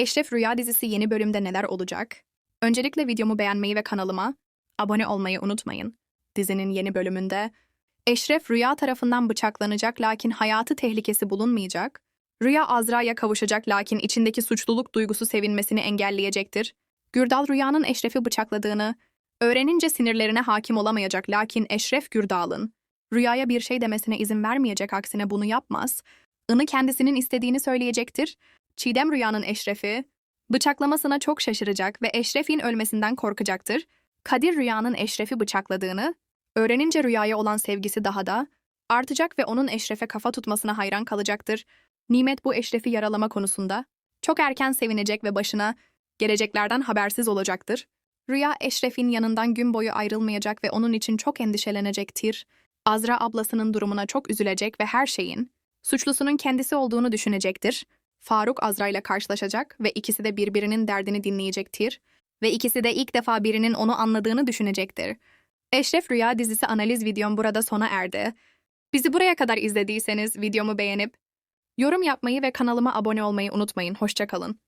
Eşref Rüya dizisi yeni bölümde neler olacak? Öncelikle videomu beğenmeyi ve kanalıma abone olmayı unutmayın. Dizinin yeni bölümünde Eşref Rüya tarafından bıçaklanacak lakin hayatı tehlikesi bulunmayacak. Rüya Azra'ya kavuşacak lakin içindeki suçluluk duygusu sevinmesini engelleyecektir. Gürdal Rüya'nın Eşref'i bıçakladığını öğrenince sinirlerine hakim olamayacak lakin Eşref Gürdal'ın Rüya'ya bir şey demesine izin vermeyecek aksine bunu yapmaz. Inı kendisinin istediğini söyleyecektir. Çiğdem Rüya'nın Eşref'i bıçaklamasına çok şaşıracak ve Eşref'in ölmesinden korkacaktır. Kadir Rüya'nın Eşref'i bıçakladığını öğrenince Rüya'ya olan sevgisi daha da artacak ve onun Eşref'e kafa tutmasına hayran kalacaktır. Nimet bu Eşref'i yaralama konusunda çok erken sevinecek ve başına geleceklerden habersiz olacaktır. Rüya Eşref'in yanından gün boyu ayrılmayacak ve onun için çok endişelenecektir. Azra ablasının durumuna çok üzülecek ve her şeyin suçlusunun kendisi olduğunu düşünecektir. Faruk Azra ile karşılaşacak ve ikisi de birbirinin derdini dinleyecektir ve ikisi de ilk defa birinin onu anladığını düşünecektir. Eşref Rüya dizisi analiz videom burada sona erdi. Bizi buraya kadar izlediyseniz videomu beğenip yorum yapmayı ve kanalıma abone olmayı unutmayın. Hoşçakalın.